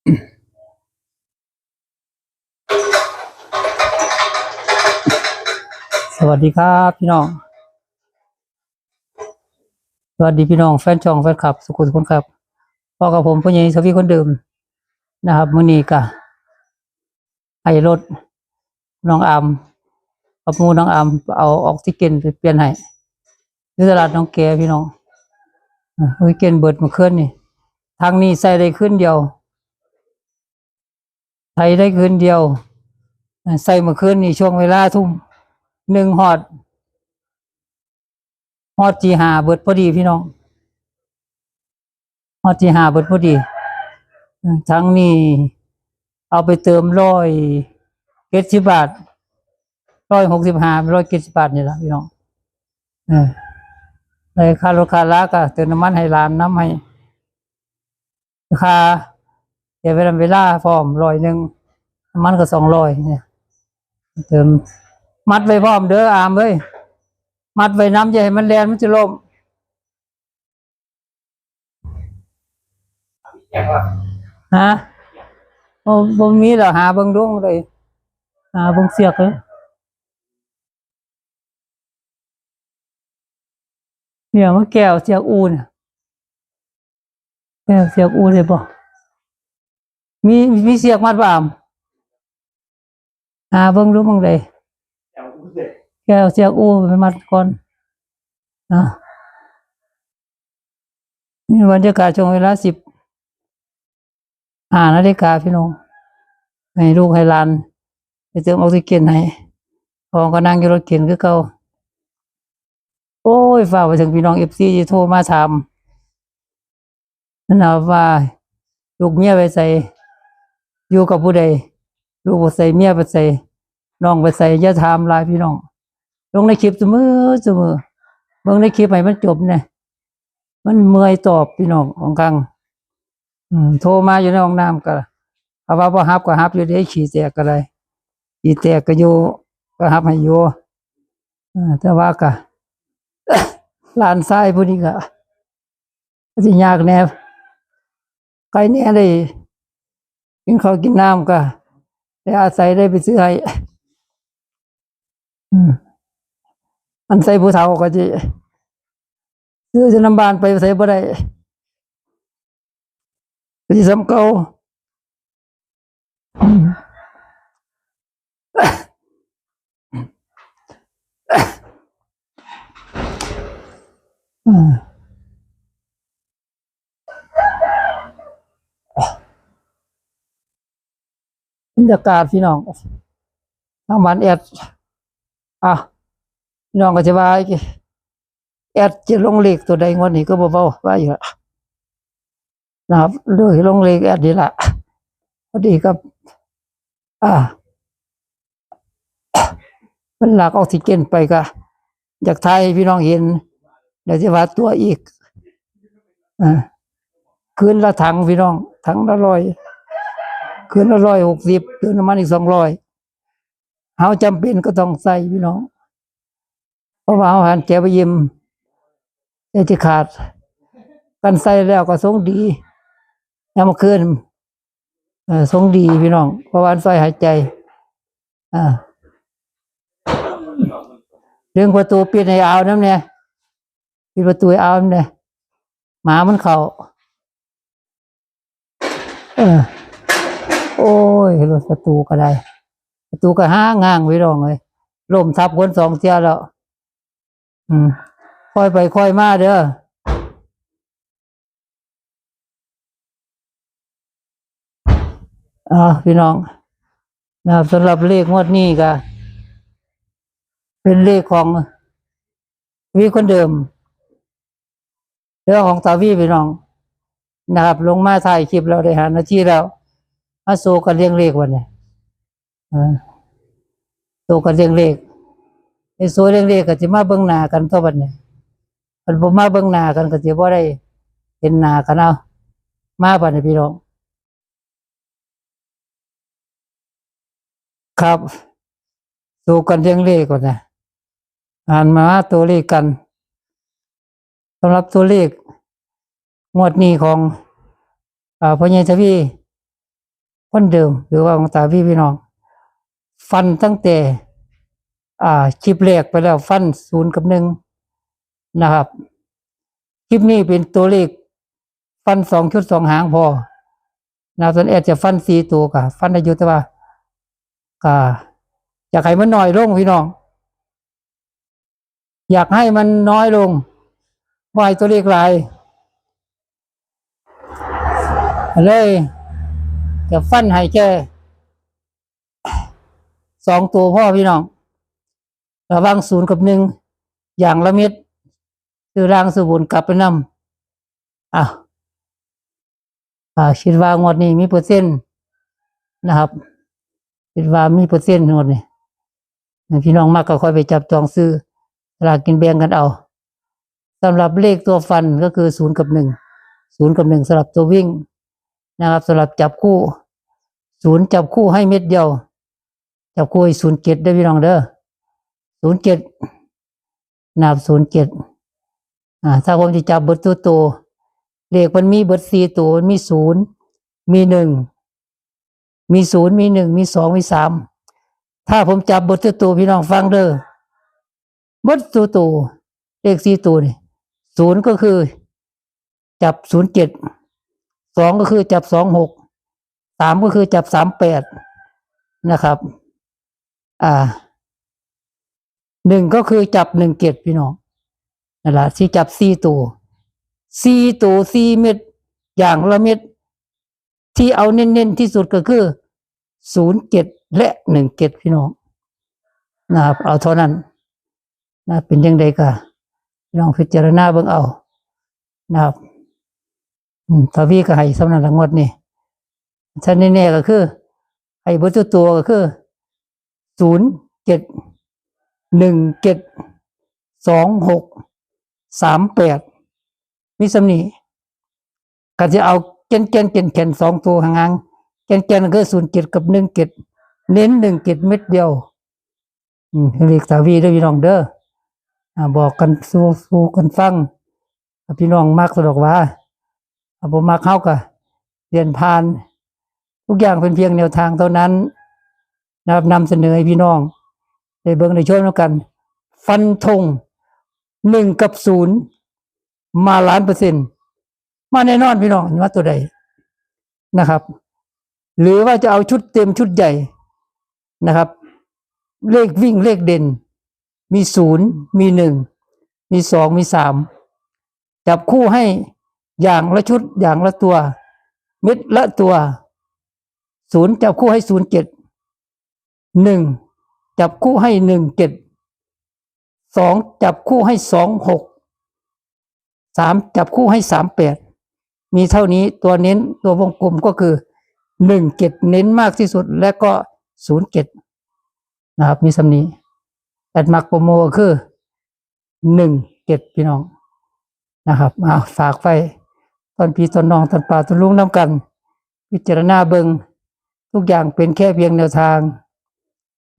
สวัสดีครับพี่น้อง สวัสดีพี่น้องแฟนช่องแฟนคลับ สุขุมทุกคนครับพ่อกับผมผู้ใหญ่สวีคนเดิมนะครับมือนี้ก็ไอรถน้องอามกับมูน้องอามเอาออกซิเจนไปเปลี่ยนให้ที่ตลาดน้องแกพี่น้องออกซิเจนเบิดมาเคลื่อนนี่ ทางนี้ใส่ได้ขึ้นเดียว ใส่ได้ขึ้นเดียว ใส่มาคืนนี่ช่วงเวลาทุ่มหนึ่งหอดฮอดจีหาเบิดพอดีพี่น้องฮอดจีหาเบิดพอดีทั้งนี้เอาไปเติมร้อยเจ็ดสิบบาทร้อยหกสิบห้าร้อยเจ็ดสิบบาทนี่แหละพี่น้องเออเลยค่ารถค่าลากะเติมน้ำมันให้ร้านน้ำให้ค่า เดี๋ยวเวลาเวลาพร้อมร้อยหนึ่งมันก็สองร้อยเนี่ยเติมมัดไว้พร้อมเด้ออามเอ้ยมัดไว้น้ำอย่าให้มันแลนมันจะล่มฮะบ่บ่มีหรอหาเบิ่งดวงเลยหาเบิ่งเสียกเลยเนี่ยมาแก้วเสียกอูเนี่ยแก้วเสียกอูเลยบ่ มีมีเสียกมัดบ่อามหาเบิ่งดูเบิ่งเลยแก้วเสียกอูไปมัดก่อนนะนี่บรรยากาศช่วงเวลาสิบห้านาฬิกาพี่น้องให้ลูกให้หลาน ไปเติมออกซิเจนให้พองก็นั่งอยู่รถเข็นคือเก่าโอ้ยฝากไปถึงพี่น้องเอฟซีที่โทรมาถามนั่นเอาว่าลูกเมียไปใส่ อยู่กับผู้ใดลูกไปใส่เมียไปใส่น้องไปใส่ย่าถามลายพี่น้อง ลงในคลิปเสมอเสมอเบิ่งในคลิปให้มันจบเนี่ยมันเมื่อยตอบพี่น้องของกลางโทรมาอยู่ในห้องน้ำก็เอาว่าบ่ฮับก็ฮับอยู่เด้ขี่แตกก็ได้ขี่แตกก็อยู่ก็ฮับให้อยู่อ่าแต่ว่าก็ลานชายผู้นี้ก็สิยากแน่ใครแน่ได้ กินข้าวกินน้ำก็ได้อาศัยได้ไปซื้อให้อืมอันใส่ผู้เฒ่าก็จะซื้อจะนำบานไปใส่บ่ได้ก็สิสำเก่าอืม บรรยากาศพี่น้องทางบ้านแอดอะพี่น้องก็จะว่าแอดจะลงเลขตัวใดงวดนี้ก็บ่เบาว่าอยู่ละนะครับเลือกลงเลขแอดนี่ละพอดีกับ อ่า มันหลักออกซิเจนไปก็อยากทายพี่น้องเห็นเดี๋ยวจะว่าตัวอีกอ่าคืนละถังพี่น้องถังละร้อย คืนละร้อยหกสิบเติมน้ำมันอีกสองร้อยเฮาจำเป็นก็ต้องใส่พี่น้อง เพราะว่าอาหารแกไปยิมได้ที่ขาด กันใส่แล้วก็ทรงดียามาคืนเออทรงดีพี่น้อง เพราะว่าใส่หายใจ อ่าเรื่องประตูปิดในเอาวน้ำเนี่ยปิดประตูเอาวน้ำเนี่ยหมามันเข้าเออ โอ้ยรถประตูก็ได้ ประตูก็ห้างง้างไว้รองเลยล่มทับคนสองเที่ยแล้ว อืมค่อยไปค่อยมาเด้ออ่าพี่น้อง นะครับสำหรับเลขงวดนี้ก็เป็นเลขของวีคนเดิมเรื่องของตาวีพี่น้อง นะครับ ลงมาถ่ายคลิปเราได้หานาทีแล้ว มาโซกันเรียงเลขวันนี้อ่าโซกันเรียงเลขไอ้โซเรียงเลขก็จะมาเบิ่งหน้ากันตัวบัดเนี่ยมันบ่มาเบิ่งหน้ากันก็จะบ่ได้เห็นหน้ากันเอามาบัดนี้พี่น้องครับดูกันเรียงเลขก่อนนะอ่านมาตัวเลขกันสำหรับตัวเลขงวดนี้ของอ่าพญายทวี คนเดิมหรือว่าของตาพี่พี่น้อง ฟันตั้งแต่อ่าคลิปแรกไปแล้วฟันศูนย์กับหนึ่งนะครับ คลิปนี้เป็นตัวเลขฟันสองชุดสองหางพอนะครับส่วนแอดจะฟันสี่ตัวกับฟันได้อยู่แต่ว่าก็อยากให้มันน้อยลงพี่น้อง อยากให้มันน้อยลงวายตัวเลขลายเลย จะฟันให้แค่สองตัวพ่อพี่น้อง ระวังศูนย์กับหนึ่งอย่างละเม็ดคือร่างสบุนกลับไปนำอะอ่าคิดว่างวดนี้มีเปอร์เซ็นต์นะครับคิดว่ามีเปอร์เซ็นต์งวดนี้พี่น้องมากก็ค่อยไปจับจองซื้อสลากกินแบ่งกันเอาสำหรับเลขตัวฟันก็คือศูนย์กับหนึ่งศูนย์กับหนึ่งสำหรับตัววิ่ง นะครับสำหรับจับคู่ศูนย์จับคู่ให้เม็ดเดียว จับคู่ศูนย์เจ็ดได้พี่น้องเด้อศูนย์เจ็ดนับศูนย์เจ็ดอ่าถ้าผมจะจับเบิดตัวโตวเลขมันมีเบิดสี่ตัวมันมีศูนย์มีหนึ่งมีศูนย์มีหนึ่งมีสองมีสามถ้าผมจับเบิดตัวโตวพี่น้องฟังเด้อเบิดตัวโตวเลขสี่ตัวนี่ศูนย์ก็คือ จับศูนย์เจ็ด สองก็คือจับสองหกสามก็คือจับสามแปดนะครับ อ่าหนึ่งก็คือจับหนึ่งเกตพี่น้องนั่นแหละที่จับสี่ตัวสี่ตัวสี่เม็ดอย่างละเม็ดที่เอาเน้นๆที่สุดก็คือศูนย์เจ็ดและหนึ่งเจ็ดพี่น้องนะครับเอาเท่านั้นนะเป็นยังไงก็พี่น้องพิจารณาเบิ่งเอานะครับ อืมทวีก็ให้สำนักงวดนี่ชันแน่ๆก็คือให้เบอร์ตัวตัวก็คือศูนย์เจ็ดหนึ่งเจ็ดสองหกสามแปดมีสำนีก็จะเอาเกนเกนเกนเกนสองตัวห่างๆเกนเกนก็คือศูนย์เจ็ดกับหนึ่งเจ็ดเน้นหนึ่งเจ็ดเม็ดเดียวอืมเรียกสาวีด้วยพี่น้องเด้ออ่าบอกกันสู้สู้กันฟังพี่น้องมากสะดวกว่า ผมมาเข้ากับเรียนผ่าน ทุกอย่างเป็นเพียงแนวทางเท่านั้นนะครับนำเสนอให้พี่น้องได้เบิ่งในช่วยแล้กัน ฟันธงหนึ่งกับศูนย์มาล้านเปอร์เซ็นต์มาแน่นอนพี่น้องว่าตัวใดนะครับ หรือว่าจะเอาชุดเต็มชุดใหญ่นะครับ เลขวิ่งเลขเด่น มีศูนย์มีหนึ่งมีสองมีสามจับคู่ให้ อย่างละชุดอย่างละตัว เม็ดละตัวศูนย์จับคู่ให้ศูนย์เจ็ดหนึ่งจับคู่ให้หนึ่งเจ็ดสองจับคู่ให้สองหกสามจับคู่ให้สามแปดมีเท่านี้ตัวเน้นตัววงกลมก็คือหนึ่งเจ็ดเน้นมากที่สุดและก็ศูนย์เจ็ดนะครับ มีสำนีแต่มักโปรโมคือหนึ่งเจ็ดพี่น้องนะครับเอาฝากไว้ ตอนพี่ตอนน้องตอนป่าตอนลุงน้ำกัน พิจารณาเบิงทุกอย่างเป็นแค่เพียงแนวทาง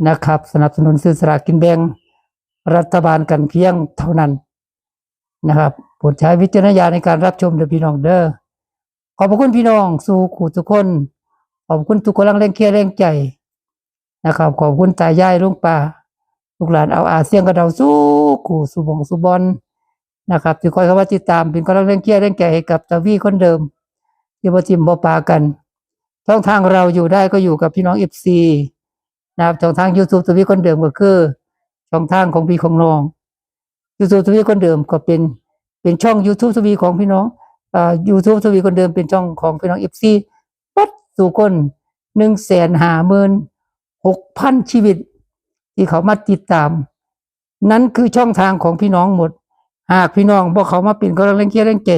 นะครับ สนับสนุนซื้อสลากกินแบ่งรัฐบาลกันเพียงเท่านั้นนะครับโปรดใช้วิจารณญาณในการรับชมเด้อพี่น้องเด้อขอบคุณพี่น้องสู่ขู่ทุกคน ขอบคุณทุกคนรังแรงเคียร์แรงใจนะครับ ขอบคุณตายายลุงป่าลูกหลานเอาอาเซียนกระเดาสู้ขู่สุบงสุบอล นะครับที่คอยเข้ามาติดตามเป็นกำลังแรงเชียร์แรงใจให้กับตาวีคนเดิมที่บทิมบปากันช่องทางเราอยู่ได้ก็อยู่กับพี่น้องเอฟซีนะครับช่องทางยูทูบตาวีคนเดิมก็คือช่องทางของพี่ของน้องยูทูบตาวีคนเดิมก็เป็นเป็นช่อง YouTube ทวีของพี่น้องอ่ายูทูบทวีคนเดิมเป็นช่องของพี่น้องเอฟซีปัดสู่คนหนึ่งแสนห้าหมื่นหกพันชีวิต ที่เขามาติดตาม นั้นคือช่องทางของพี่น้องหมด หากพี่น้องบอกเขามาเป็นกำลังแรงเกียร์แรงใจ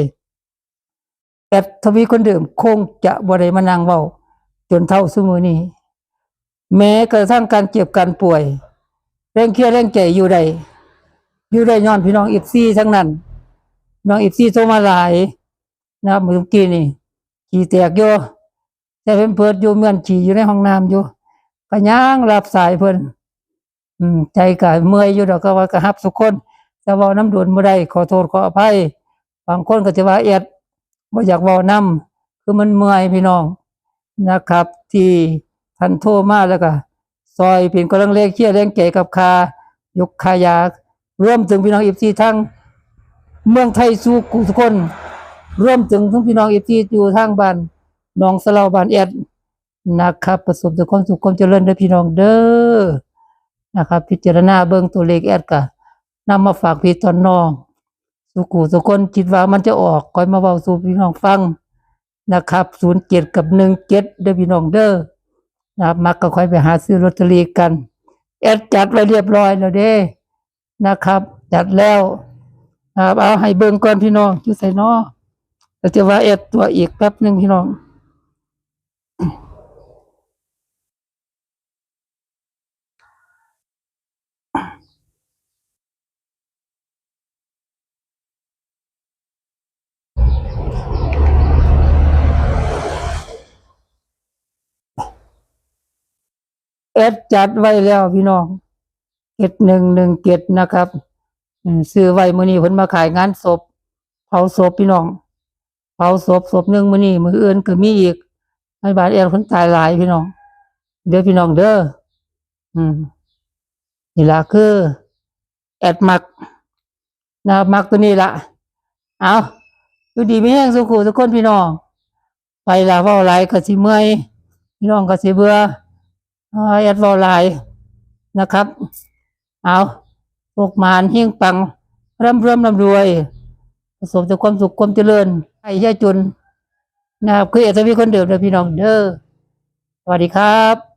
แต่ทวีคนเดิมคงจะบริมานังเว้าจนเท่าสมือนี้ แม้กระทั่งการเจ็บการป่วยแรงเกียร์แรงใจอยู่ใดอยู่ได้ย้อนพี่น้องอีซีทั้งนั้นน้องอีซีโทรมาหลายนะครับเมื่อกี้นี่ขี่แตกอยู่แต่เพิ่นเปิดอยู่เมือนขี่อยู่ในห้องน้ำอยู่ก็ย่างรับสายเพิ่นอืมใจก็เมื่อยอยู่ดอกก็ว่าก็ฮับทุกคน จะเว้าน้ำด่วนบ่ได้ขอโทษขออภัย บางคนก็จะว่าเอ็ดบ่อยากเว้านํคือมันเมื่อยพี่น้องนะครับ ที่ท่านโทรมาแล้วก็ซอยเป็นกำลังเลขเชี่ยแรงเก๋กับคายกคายารวมถึงพี่น้องเอฟซีทั้งเมืองไทยสู่กุทุกคนรวมถึงทั้งพี่น้องเอฟซีอยู่ทางบ้านหนองสลาบ้านแอดนะครับ ประสบแต่ความสุขความเจริญด้อพี่น้องเด้อนะครับ พิจารณาเบิ่งตัวเลขแอดกะ นำมาฝากพี่ตอนน้อง สุกูสุคนคิดว่ามันจะออกคอยมาเว้าสู่พี่น้องฟังนะครับศูนย์เจ็ดกับหนึ่งเจ็ดเด้อพี่น้องเด้อนะครับมักก็คอยไปหาซื้อลอตเตอรี่กัน แอดจัดไว้เรียบร้อยแล้วเด้นะครับ จัดแล้วนะครับเอาให้เบิ่งก่อนพี่น้องอยู่ใส่นอแล้วจะว่าแอดตัวอีกแป๊บหนึ่งพี่น้อง เอดจัดไว้แล้วพี่น้องเก็ดหนึ่งหนึ่งเก็ดนะครับซื้อไว้มือนี้เพิ่นมาขายงานศพ เผาศพพี่น้อง เผาศพศพหนึ่งมือนี้มืออื่นก็มีอีกให้บาดเอดคนตายหลายพี่น้อง เด้อพี่น้องเด้ออืมนี่ละคือ แอดมักนะครับมักตัวนี้ละเอาดูดีไม่แห้งสุขุทุกคนพี่น้อง ไปละว่าหลายก็สิเมื่อยพี่น้องก็สิเบื่อ แอดวอลไลน์นะครับ เอาพวกมานเฮงปังร่ำรวยร่ำรวย ประสบแต่ความสุขความเจริญไอ้ยาจุนนะครับคือเอสวีคนเดิมเลยพี่น้องเด้อสวัสดีครับ